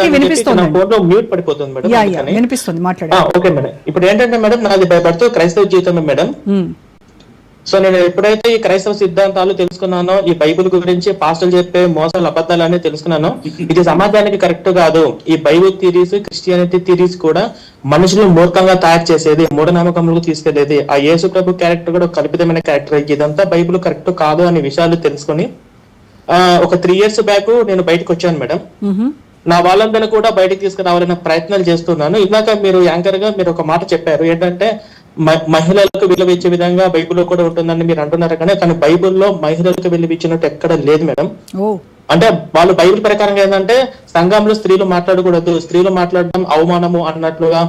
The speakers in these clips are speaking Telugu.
అందరికీ వినిపిస్తోంది ఫోన్లో మ్యూట్ పడిపోతుంది మేడం యా యా. వినిపిస్తుంది మాట్లాడండి. Okay madam. ఇప్పుడు ఏంటంటే మేడం నాది భయపడుతూ క్రైస్తవ జీవితమే మేడం. సో నేను ఎప్పుడైతే ఈ క్రైస్తవ సిద్ధాంతాలు తెలుసుకున్నానో ఈ బైబిల్ గురించి పాస్టర్లు చెప్పే మోసాలు అబద్ధాలు అనేది తెలుసుకున్నానో ఇది సమాజానికి కరెక్ట్ కాదు. ఈ బైబిల్ థీరీస్ క్రిస్టియానిటీ థీరీస్ కూడా మనుషులను మూర్ఖంగా తయారు చేసేది మూఢనమ్మకములకు తీసుకెళ్ళేది. ఆ యేసు ప్రభు క్యారెక్టర్ కూడా కల్పితమైన క్యారెక్టర్ ఇదంతా బైబిల్ కరెక్ట్ కాదు అనే విషయాలు తెలుసుకొని ఆ, ఒక త్రీ ఇయర్స్ బ్యాక్ నేను బయటకు వచ్చాను మేడం. నా వాళ్ళందరినీ కూడా బయటకు తీసుకురావాలనే ప్రయత్నాలు చేస్తున్నాను. ఇందాక మీరు యాంకర్గా మీరు ఒక మాట చెప్పారు. ఏంటంటే మహిళలకు విలువ ఇచ్చే విధంగా బైబిల్లో కూడా ఉంటుందని మీరు అంటున్నారు కానీ కానీ బైబిల్లో మహిళలకు విలువ ఇచ్చినట్టు ఎక్కడ లేదు మేడం. అంటే వాళ్ళు బైబిల్ ప్రకారం ఏంటంటే సంఘంలో స్త్రీలు మాట్లాడకూడదు స్త్రీలు మాట్లాడడం అవమానము అన్నట్లుగా.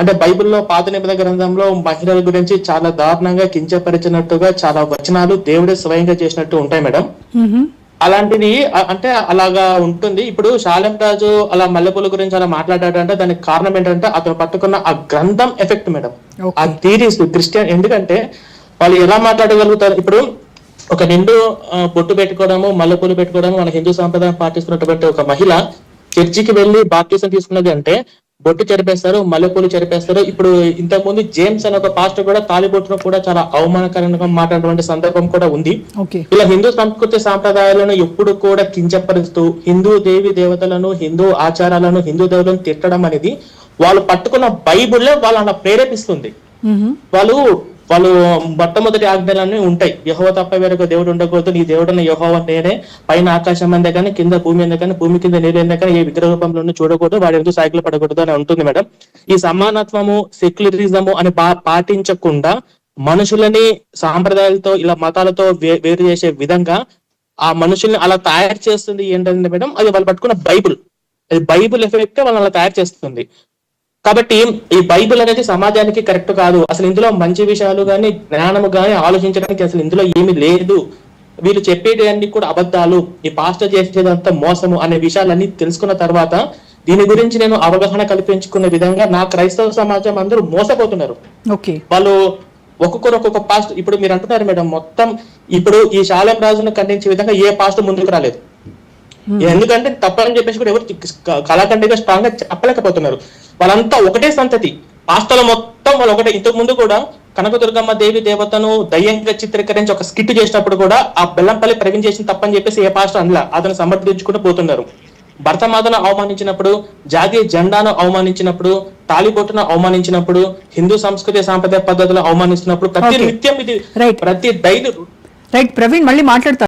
అంటే బైబిల్లో పాత నిబంధన గ్రంథంలో మహిళల గురించి చాలా దారుణంగా కించపరిచినట్టుగా చాలా వచనాలు దేవుడే స్వయంగా చేసినట్టు ఉంటాయి మేడం. అలాంటిది అంటే అలాగా ఉంటుంది. ఇప్పుడు శాలెం రాజు అలా మల్లెపూల గురించి అలా మాట్లాడాడంటే దానికి కారణం ఏంటంటే అతను పట్టుకున్న ఆ గ్రంథం ఎఫెక్ట్ మేడం. ఆ థీరీస్ క్రిస్టియన్ ఎందుకంటే వాళ్ళు ఎలా మాట్లాడగలుగుతారు? ఇప్పుడు ఒక నిండు ఆ, బొట్టు పెట్టుకోవడము మల్లెపూలు పెట్టుకోవడము మన హిందూ సాంప్రదాయం పాటిస్తున్నటువంటి ఒక మహిళ చర్చికి వెళ్ళి బాప్తీసం తీసుకున్నది అంటే బొట్టు చెరిపేస్తారు మల్లెపూలు చెరిపేస్తారు. ఇప్పుడు ఇంతకు ముందు జేమ్స్ అనే ఒక పాస్టర్ కూడా తాలిబొట్టును కూడా చాలా అవమానకరంగా మాట్లాడినటువంటి సందర్భం కూడా ఉంది. ఇలా హిందూ సంస్కృతి సాంప్రదాయాలను ఎప్పుడు కూడా కించపరుస్తూ హిందూ దేవి దేవతలను హిందూ ఆచారాలను హిందూ దేవతలను తిట్టడం అనేది వాళ్ళు పట్టుకున్న బైబుల్లే వాళ్ళు అలా ప్రేరేపిస్తుంది. వాళ్ళు వాళ్ళు మొట్టమొదటి ఆజ్ఞలన్నీ ఉంటాయి. యహోవ తప్ప వేరొక దేవుడు ఉండకూడదు. నీ దేవుడన్న యహోవ నేనే. పైన ఆకాశం అందే కానీ కింద భూమి అందే కానీ భూమి కింద నీళ్ళు అందే కానీ ఏ విగ్రహ రూపంలో చూడకూడదు. వాడి ఎందుకు సైకిల్ పడకూడదు అని ఉంటుంది మేడం. ఈ సమానత్వము సెక్యులరిజము అని పా- పాటించకుండా మనుషులని సాంప్రదాయాలతో ఇలా మతాలతో వే- వేరు చేసే విధంగా ఆ మనుషుల్ని అలా తయారు చేస్తుంది ఏంటంటే మేడం అది వాళ్ళు పట్టుకున్న బైబుల్. అది బైబుల్ ఎఫెక్ట్ వాళ్ళని అలా తయారు చేస్తుంది. కాబట్టి ఈ బైబిల్ అనేది సమాజానికి కరెక్ట్ కాదు. అసలు ఇందులో మంచి విషయాలు గాని జ్ఞానము గాని ఆలోచించడానికి అసలు ఇందులో ఏమీ లేదు. వీళ్ళు చెప్పేటివన్నీ కూడా అబద్ధాలు ఈ పాస్టర్ చేసేదంతా మోసము అనే విషయాలన్నీ తెలుసుకున్న తర్వాత దీని గురించి నేను అవగాహన కల్పించుకునే విధంగా నా క్రైస్తవ సమాజం అందరూ మోసపోతున్నారు. వాళ్ళు ఒక్కొక్కరు ఒక్కొక్క పాస్ట్ ఇప్పుడు మీరు అంటున్నారు మేడం మొత్తం ఇప్పుడు ఈ శాలం రాజును ఖండించే విధంగా ఏ పాస్ట్ ముందుకు రాలేదు. ఎందుకంటే తప్పని చెప్పేసి కూడా ఎవరు కళాఖండిగా స్ట్రాంగ్గా చెప్పలేకపోతున్నారు. వాళ్ళంతా ఒకటే సంతతి. పాస్టల మొత్తం వాళ్ళు ఒకటే. ఇంతకు ముందు కూడా కనకదుర్గమ్మ దేవి దేవతను దయ్యంగా చిత్రీకరించి ఒక స్కిట్ చేసినప్పుడు కూడా ఆ బెల్లంపల్లి ప్రవీణ్ చేసిన తప్పని చెప్పేసి ఏ పాస్టర్ అనలా. అతను సమర్థించుకుంటూ పోతున్నారు. భరతమాతను అవమానించినప్పుడు జాతీయ జెండాను అవమానించినప్పుడు తాలిబొట్టును అవమానించినప్పుడు హిందూ సంస్కృతి సాంప్రదాయ పద్ధతులను అవమానించినప్పుడు ప్రతి. నిత్యం ఇది. ప్రతి డైలీ రైట్ ప్రవీణ్ మళ్ళీ మాట్లాడతారు.